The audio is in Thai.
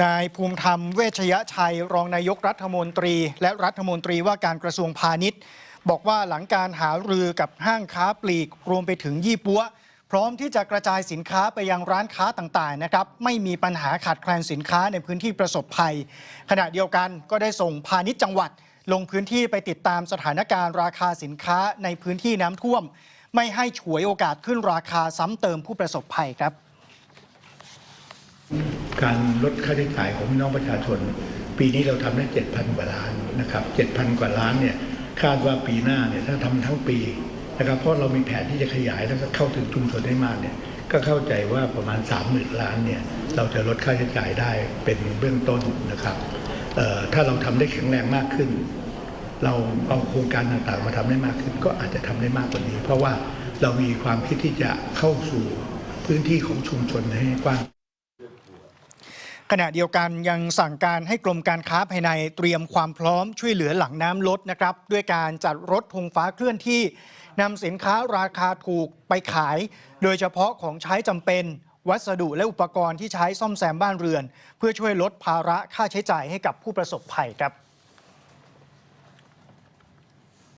นายภูมิธรรมเวชยชัย รองนายกรัฐมนตรี และรัฐมนตรีว่าการกระทรวงพาณิชย์ บอกว่าหลังการหารือกับห้างค้าปลีก รวมไปถึงยี่ปัว พร้อมที่จะกระจายสินค้าไปยังร้านค้าต่างๆนะครับไม่มีปัญหาขาดแคลนสินค้าในพื้นที่ประสบภัย ขณะเดียวกันก็ได้ส่งพาณิชย์จังหวัด ลงพื้นที่ไปติดตามสถานการณ์ราคาสินค้าในพื้นที่น้ำท่วม ไม่ให้ฉวยโอกาสขึ้นราคาซ้ำเติมผู้ประสบภัยครับ การลดค่าใช้จ่ายของพี่น้องประชาชน ปีนี้เราทำได้ 7,000 กว่าล้านนะครับ7,000 กว่าล้านเนี่ยคาดว่าปีหน้าเนี่ยถ้าทำทั้งปีนะครับเพราะเรามีแผนที่จะขยายแล้วก็เข้าถึงชุมชนได้มากเนี่ยก็เข้าใจว่าประมาณ 30,000 ล้านเนี่ยเราจะลดค่าใช้จ่ายได้เป็นเบื้องต้นนะครับถ้าเราทำได้แข็งแรงมากขึ้น เราเอาโครงการต่างๆ มาทำได้มากขึ้น ก็อาจจะทำได้มากกว่านี้ เพราะว่าเรามีความคิดที่จะเข้าสู่พื้นที่ของชุมชนให้กว้าง ขณะเดียวกันยังสั่งการให้กรมการค้าภายในเตรียมความพร้อมช่วยเหลือหลังน้ำลดนะครับ ด้วยการจัดรถธงฟ้าเคลื่อนที่นำสินค้าราคาถูกไปขาย โดยเฉพาะของใช้จำเป็นวัสดุและอุปกรณ์ที่ใช้ซ่อมแซมบ้านเรือน เพื่อช่วยลดภาระค่าใช้จ่ายให้กับผู้ประสบภัยครับ